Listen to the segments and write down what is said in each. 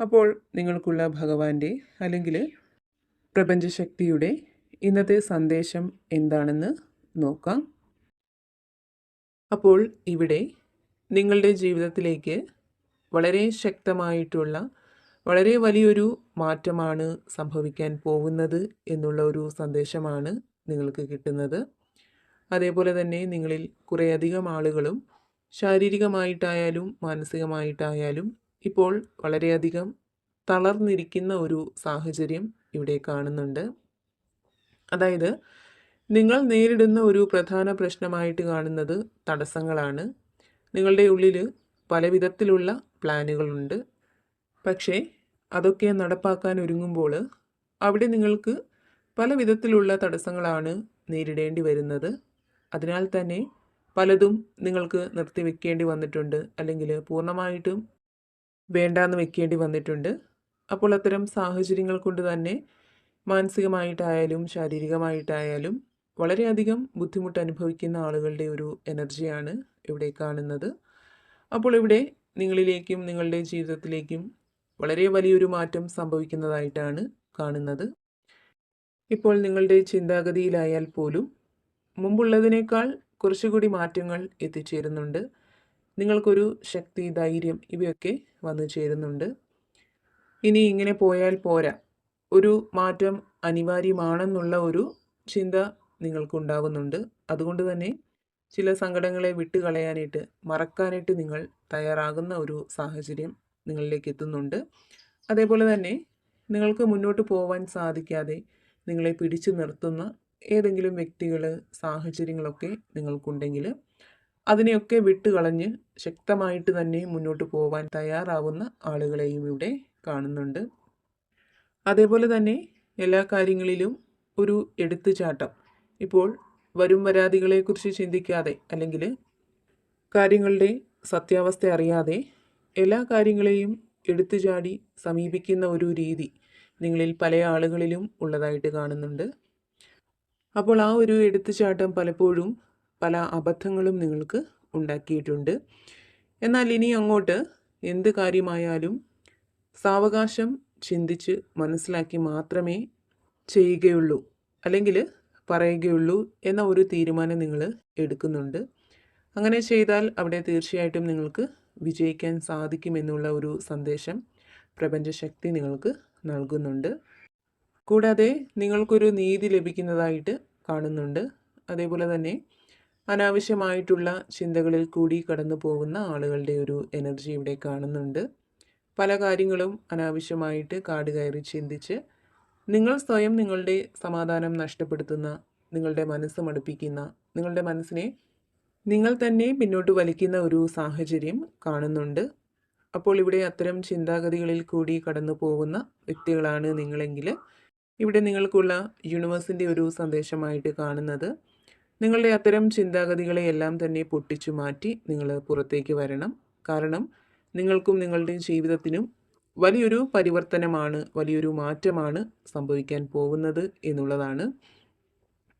അപ്പോൾ നിങ്ങൾക്കുള്ള ഭഗവാന്റെ അല്ലെങ്കിൽ പ്രപഞ്ചശക്തിയുടെ ഇന്നത്തെ സന്ദേശം എന്താണെന്ന് നോക്കാം. അപ്പോൾ ഇവിടെ നിങ്ങളുടെ ജീവിതത്തിലേക്ക് വളരെ ശക്തമായിട്ടുള്ള വളരെ വലിയൊരു മാറ്റമാണ് സംഭവിക്കാൻ പോകുന്നത് എന്നുള്ള ഒരു സന്ദേശമാണ് നിങ്ങൾക്ക് കിട്ടുന്നത്. അതേപോലെ തന്നെ നിങ്ങളിൽ കുറേയധികം ആളുകളും ശാരീരികമായിട്ടായാലും മാനസികമായിട്ടായാലും ഇപ്പോൾ വളരെയധികം തളർന്നിരിക്കുന്ന ഒരു സാഹചര്യം ഇവിടെ കാണുന്നുണ്ട്. അതായത് നിങ്ങൾ നേരിടുന്ന ഒരു പ്രധാന പ്രശ്നമായിട്ട് കാണുന്നത് തടസ്സങ്ങളാണ്. നിങ്ങളുടെ ഉള്ളിൽ പല വിധത്തിലുള്ള പ്ലാനുകളുണ്ട്. പക്ഷേ അതൊക്കെ നടപ്പാക്കാൻ ഒരുങ്ങുമ്പോൾ അവിടെ നിങ്ങൾക്ക് പല വിധത്തിലുള്ള തടസ്സങ്ങളാണ് നേരിടേണ്ടി വരുന്നത്. അതിനാൽ തന്നെ പലതും നിങ്ങൾക്ക് നിർത്തിവെക്കേണ്ടി വന്നിട്ടുണ്ട്. അല്ലെങ്കിൽ പൂർണമായിട്ടും വേണ്ടാന്ന് വെക്കേണ്ടി വന്നിട്ടുണ്ട്. അപ്പോൾ അത്തരം സാഹചര്യങ്ങൾ കൊണ്ട് തന്നെ മാനസികമായിട്ടായാലും ശാരീരികമായിട്ടായാലും വളരെയധികം ബുദ്ധിമുട്ട് അനുഭവിക്കുന്ന ആളുകളുടെ ഒരു എനർജിയാണ് ഇവിടെ കാണുന്നത്. അപ്പോൾ ഇവിടെ നിങ്ങളിലേക്കും നിങ്ങളുടെ ജീവിതത്തിലേക്കും വളരെ വലിയൊരു മാറ്റം സംഭവിക്കുന്നതായിട്ടാണ് കാണുന്നത്. ഇപ്പോൾ നിങ്ങളുടെ ചിന്താഗതിയിലായാൽ പോലും മുമ്പുള്ളതിനേക്കാൾ കുറച്ചുകൂടി മാറ്റങ്ങൾ എത്തിച്ചേരുന്നുണ്ട്. നിങ്ങൾക്കൊരു ശക്തി ധൈര്യം ഇവയൊക്കെ വന്നു ചേരുന്നുണ്ട്. ഇനി ഇങ്ങനെ പോയാൽ പോരാ. ഒരു മാറ്റം അനിവാര്യമാണെന്നുള്ള ഒരു ചിന്ത നിങ്ങൾക്കുണ്ടാകുന്നുണ്ട്. അതുകൊണ്ട് തന്നെ ചില സങ്കടങ്ങളെ വിട്ടുകളയാനായിട്ട് മറക്കാനായിട്ട് നിങ്ങൾ തയ്യാറാകുന്ന ഒരു സാഹചര്യം നിങ്ങളിലേക്ക് എത്തുന്നുണ്ട്. അതേപോലെ തന്നെ നിങ്ങൾക്ക് മുന്നോട്ട് പോകാൻ സാധിക്കാതെ നിങ്ങളെ പിടിച്ചു നിർത്തുന്ന ഏതെങ്കിലും വ്യക്തികൾ സാഹചര്യങ്ങളൊക്കെ നിങ്ങൾക്കുണ്ടെങ്കിൽ അതിനെയൊക്കെ വിട്ടുകളഞ്ഞ് ശക്തമായിട്ട് തന്നെ മുന്നോട്ട് പോകാൻ തയ്യാറാവുന്ന ആളുകളെയും ഇവിടെ കാണുന്നുണ്ട്. അതേപോലെ തന്നെ എല്ലാ കാര്യങ്ങളിലും ഒരു എടുത്തുചാട്ടം. ഇപ്പോൾ വരും വരാതികളെക്കുറിച്ച് ചിന്തിക്കാതെ അല്ലെങ്കിൽ കാര്യങ്ങളുടെ സത്യാവസ്ഥ അറിയാതെ എല്ലാ കാര്യങ്ങളെയും എടുത്തുചാടി സമീപിക്കുന്ന ഒരു രീതി നിങ്ങളിൽ പല ആളുകളിലും ഉള്ളതായിട്ട് കാണുന്നുണ്ട്. അപ്പോൾ ആ ഒരു എടുത്തുചാട്ടം പലപ്പോഴും പല അബദ്ധങ്ങളും നിങ്ങൾക്ക് ഉണ്ടാക്കിയിട്ടുണ്ട്. എന്നാൽ ഇനി അങ്ങോട്ട് എന്ത് കാര്യമായാലും സാവകാശം ചിന്തിച്ച് മനസ്സിലാക്കി മാത്രമേ ചെയ്യുകയുള്ളൂ അല്ലെങ്കിൽ പറയുകയുള്ളൂ എന്ന ഒരു തീരുമാനം നിങ്ങൾ എടുക്കുന്നുണ്ട്. അങ്ങനെ ചെയ്താൽ അവിടെ തീർച്ചയായിട്ടും നിങ്ങൾക്ക് വിജയിക്കാൻ സാധിക്കുമെന്നുള്ള ഒരു സന്ദേശം പ്രപഞ്ചശക്തി നിങ്ങൾക്ക് നൽകുന്നുണ്ട്. കൂടാതെ നിങ്ങൾക്കൊരു നീതി ലഭിക്കുന്നതായിട്ട് കാണുന്നുണ്ട്. അതേപോലെ തന്നെ അനാവശ്യമായിട്ടുള്ള ചിന്തകളിൽ കൂടി കടന്നു പോകുന്ന ആളുകളുടെ ഒരു എനർജി ഇവിടെ കാണുന്നുണ്ട്. പല കാര്യങ്ങളും അനാവശ്യമായിട്ട് കാട് കയറി ചിന്തിച്ച് നിങ്ങൾ സ്വയം നിങ്ങളുടെ സമാധാനം നഷ്ടപ്പെടുത്തുന്ന നിങ്ങളുടെ മനസ്സ് മടുപ്പിക്കുന്ന നിങ്ങളുടെ മനസ്സിനെ നിങ്ങൾ തന്നെ പിന്നോട്ട് വലിക്കുന്ന ഒരു സാഹചര്യം കാണുന്നുണ്ട്. അപ്പോൾ ഇവിടെ അത്തരം ചിന്താഗതികളിൽ കൂടി കടന്നു പോകുന്ന വ്യക്തികളാണ് നിങ്ങളെങ്കിൽ ഇവിടെ നിങ്ങൾക്കുള്ള യൂണിവേഴ്സിന്റെ ഒരു സന്ദേശമായിട്ട് കാണുന്നത്. നിങ്ങളുടെ അത്തരം ചിന്താഗതികളെ എല്ലാം തന്നെ പൊട്ടിച്ചു മാറ്റി നിങ്ങൾ പുറത്തേക്ക് വരണം. കാരണം നിങ്ങൾക്കും നിങ്ങളുടെ ജീവിതത്തിനും വലിയൊരു പരിവർത്തനമാണ് വലിയൊരു മാറ്റമാണ് സംഭവിക്കാൻ പോകുന്നത് എന്നുള്ളതാണ്.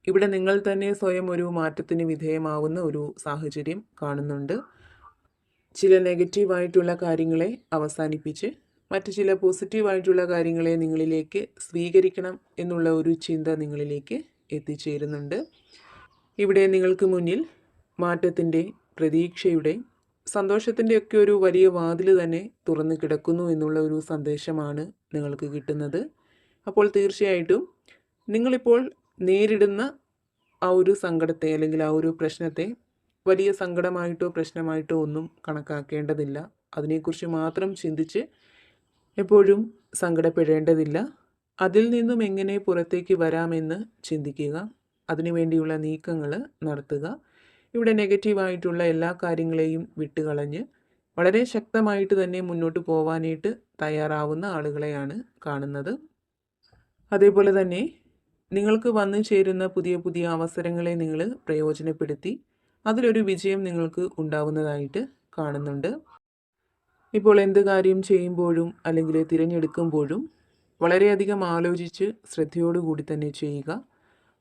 ഇവിടെ നിങ്ങൾ തന്നെ സ്വയം ഒരു മാറ്റത്തിന് വിധേയമാവുന്ന ഒരു സാഹചര്യം കാണുന്നുണ്ട്. ചില നെഗറ്റീവായിട്ടുള്ള കാര്യങ്ങളെ അവസാനിപ്പിച്ച് മറ്റ് ചില പോസിറ്റീവായിട്ടുള്ള കാര്യങ്ങളെ നിങ്ങളിലേക്ക് സ്വീകരിക്കണം എന്നുള്ള ഒരു ചിന്ത നിങ്ങളിലേക്ക് എത്തിച്ചേരുന്നുണ്ട്. ഇവിടെ നിങ്ങൾക്ക് മുന്നിൽ മാറ്റത്തിന്റെ പ്രതീക്ഷയുടെ സന്തോഷത്തിന്റെ ഒക്കെ ഒരു വലിയ വാതിൽ തന്നെ തുറന്നു കിടക്കുന്നു എന്നുള്ള ഒരു സന്ദേശമാണ് നിങ്ങൾക്ക് കിട്ടുന്നത്. അപ്പോൾ തീർച്ചയായിട്ടും നിങ്ങളിപ്പോൾ നേരിടുന്ന ആ ഒരു സങ്കടത്തെ അല്ലെങ്കിൽ ആ ഒരു പ്രശ്നത്തെ വലിയ സങ്കടമായിട്ടോ പ്രശ്നമായിട്ടോ ഒന്നും കണക്കാക്കേണ്ടതില്ല. അതിനെക്കുറിച്ച് മാത്രം ചിന്തിച്ച് എപ്പോഴും സങ്കടപ്പെടേണ്ടതില്ല. അതിൽ നിന്നും എങ്ങനെ പുറത്തേക്ക് വരാമെന്ന് ചിന്തിക്കുക. അതിനുവേണ്ടിയുള്ള നീക്കങ്ങൾ നടത്തുക. ഇവിടെ നെഗറ്റീവായിട്ടുള്ള എല്ലാ കാര്യങ്ങളെയും വിട്ടുകളഞ്ഞ് വളരെ ശക്തമായിട്ട് തന്നെ മുന്നോട്ട് പോവാനായിട്ട് തയ്യാറാവുന്ന ആളുകളെയാണ് കാണുന്നത്. അതേപോലെ തന്നെ നിങ്ങൾക്ക് വന്നു ചേരുന്ന പുതിയ പുതിയ അവസരങ്ങളെ നിങ്ങൾ പ്രയോജനപ്പെടുത്തി അതിലൊരു വിജയം നിങ്ങൾക്ക് ഉണ്ടാവുന്നതായിട്ട് കാണുന്നുണ്ട്. ഇപ്പോൾ എന്ത് കാര്യം ചെയ്യുമ്പോഴും അല്ലെങ്കിൽ തിരഞ്ഞെടുക്കുമ്പോഴും വളരെയധികം ആലോചിച്ച് ശ്രദ്ധയോടുകൂടി തന്നെ ചെയ്യുക.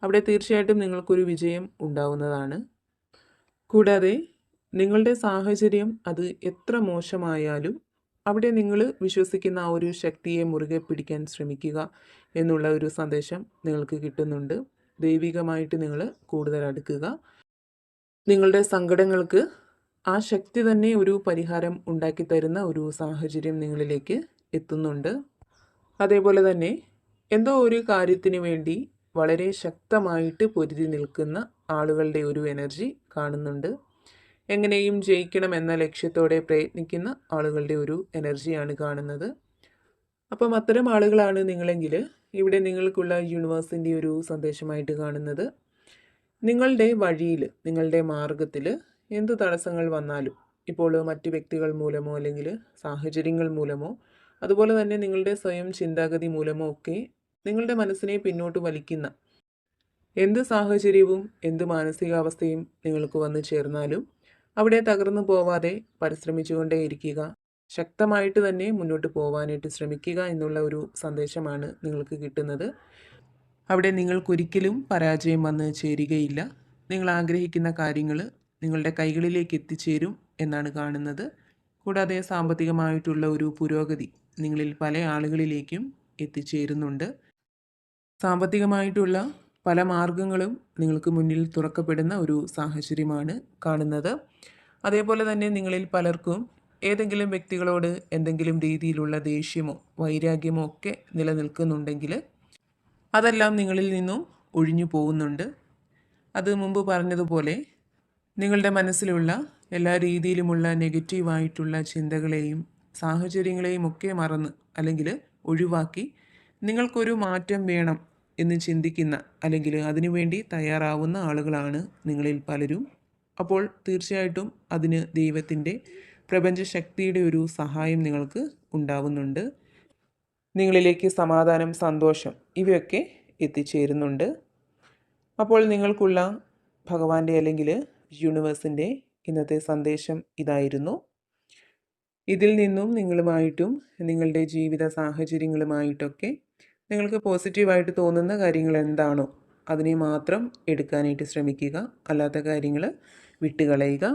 അവിടെ തീർച്ചയായിട്ടും നിങ്ങൾക്കൊരു വിജയം ഉണ്ടാവുന്നതാണ്. കൂടാതെ നിങ്ങളുടെ സാഹചര്യം അത് എത്ര മോശമായാലും അവിടെ നിങ്ങൾ വിശ്വസിക്കുന്ന ആ ഒരു ശക്തിയെ മുറുകെ പിടിക്കാൻ ശ്രമിക്കുക എന്നുള്ള ഒരു സന്ദേശം നിങ്ങൾക്ക് കിട്ടുന്നുണ്ട്. ദൈവികമായിട്ട് നിങ്ങൾ കൂടുതൽ അടുക്കുക. നിങ്ങളുടെ സങ്കടങ്ങൾക്ക് ആ ശക്തി തന്നെ ഒരു പരിഹാരം ഉണ്ടാക്കി തരുന്ന ഒരു സാഹചര്യം നിങ്ങളിലേക്ക് എത്തുന്നുണ്ട്. അതേപോലെ തന്നെ എന്തോ ഒരു കാര്യത്തിന് വേണ്ടി വളരെ ശക്തമായിട്ട് പൊരുതി നിൽക്കുന്ന ആളുകളുടെ ഒരു എനർജി കാണുന്നുണ്ട്. എങ്ങനെയും ജയിക്കണം എന്ന ലക്ഷ്യത്തോടെ പ്രയത്നിക്കുന്ന ആളുകളുടെ ഒരു എനർജിയാണ് കാണുന്നത്. അപ്പം അത്തരം ആളുകളാണ് നിങ്ങളെങ്കിൽ ഇവിടെ നിങ്ങൾക്കുള്ള യൂണിവേഴ്സിന്റെ ഒരു സന്ദേശമായിട്ട് കാണുന്നത്. നിങ്ങളുടെ വഴിയിൽ നിങ്ങളുടെ മാർഗത്തിൽ എന്ത് തടസ്സങ്ങൾ വന്നാലും ഇപ്പോൾ മറ്റ് വ്യക്തികൾ മൂലമോ അല്ലെങ്കിൽ സാഹചര്യങ്ങൾ മൂലമോ അതുപോലെ തന്നെ നിങ്ങളുടെ സ്വയം ചിന്താഗതി മൂലമോ ഒക്കെ നിങ്ങളുടെ മനസ്സിനെ പിന്നോട്ട് വലിക്കുന്ന എന്ത് സാഹചര്യവും എന്ത് മാനസികാവസ്ഥയും നിങ്ങൾക്ക് വന്നു ചേർന്നാലും അവിടെ തകർന്നു പോവാതെ പരിശ്രമിച്ചുകൊണ്ടേയിരിക്കുക ശക്തമായിട്ട് തന്നെ മുന്നോട്ട് പോവാനായിട്ട് ശ്രമിക്കുക എന്നുള്ള ഒരു സന്ദേശമാണ് നിങ്ങൾക്ക് കിട്ടുന്നത്. അവിടെ നിങ്ങൾക്കൊരിക്കലും പരാജയം വന്ന് ചേരുകയില്ല. നിങ്ങൾ ആഗ്രഹിക്കുന്ന കാര്യങ്ങൾ നിങ്ങളുടെ കൈകളിലേക്ക് എത്തിച്ചേരും എന്നാണ് കാണുന്നത്. കൂടാതെ സാമ്പത്തികമായിട്ടുള്ള ഒരു പുരോഗതി നിങ്ങളിൽ പല ആളുകളിലേക്കും എത്തിച്ചേരുന്നുണ്ട്. സാമ്പത്തികമായിട്ടുള്ള പല മാർഗങ്ങളും നിങ്ങൾക്ക് മുന്നിൽ തുറക്കപ്പെടുന്ന ഒരു സാഹചര്യമാണ് കാണുന്നത്. അതേപോലെ തന്നെ നിങ്ങളിൽ പലർക്കും ഏതെങ്കിലും വ്യക്തികളോട് എന്തെങ്കിലും രീതിയിലുള്ള ദേഷ്യമോ വൈരാഗ്യമോ ഒക്കെ നിലനിൽക്കുന്നുണ്ടെങ്കിൽ അതെല്ലാം നിങ്ങളിൽ നിന്നും ഒഴിഞ്ഞു പോകുന്നുണ്ട്. അത് മുമ്പ് പറഞ്ഞതുപോലെ നിങ്ങളുടെ മനസ്സിലുള്ള എല്ലാ രീതിയിലുമുള്ള നെഗറ്റീവായിട്ടുള്ള ചിന്തകളെയും സാഹചര്യങ്ങളെയും ഒക്കെ മറന്ന് അല്ലെങ്കിൽ ഒഴിവാക്കി നിങ്ങൾക്കൊരു മാറ്റം വേണം എന്ന് ചിന്തിക്കുന്ന അല്ലെങ്കിൽ അതിനുവേണ്ടി തയ്യാറാവുന്ന ആളുകളാണ് നിങ്ങളിൽ പലരും. അപ്പോൾ തീർച്ചയായിട്ടും അതിന് ദൈവത്തിന്റെ പ്രപഞ്ചശക്തിയുടെ ഒരു സഹായം നിങ്ങൾക്ക് ഉണ്ടാവുന്നുണ്ട്. നിങ്ങളിലേക്ക് സമാധാനം സന്തോഷം ഇവയൊക്കെ എത്തിച്ചേരുന്നുണ്ട്. അപ്പോൾ നിങ്ങൾക്കുള്ള ഭഗവാന്റെ അല്ലെങ്കിൽ യൂണിവേഴ്സിന്റെ ഇന്നത്തെ സന്ദേശം ഇതായിരുന്നു. ഇതിൽ നിന്നും നിങ്ങളുമായിട്ടും നിങ്ങളുടെ ജീവിത സാഹചര്യങ്ങളുമായിട്ടൊക്കെ നിങ്ങൾക്ക് പോസിറ്റീവായിട്ട് തോന്നുന്ന കാര്യങ്ങൾ എന്താണോ അതിനെ മാത്രം എടുക്കാനായിട്ട് ശ്രമിക്കുക. അല്ലാത്ത കാര്യങ്ങൾ വിട്ടുകളയുക.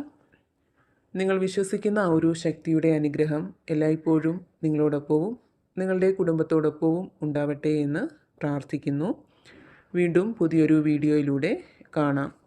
നിങ്ങൾ വിശ്വസിക്കുന്ന ആ ഒരു ശക്തിയുടെ അനുഗ്രഹം എല്ലായ്പ്പോഴും നിങ്ങളോടൊപ്പവും നിങ്ങളുടെ കുടുംബത്തോടൊപ്പവും ഉണ്ടാവട്ടെ എന്ന് പ്രാർത്ഥിക്കുന്നു. വീണ്ടും പുതിയൊരു വീഡിയോയിലൂടെ കാണാം.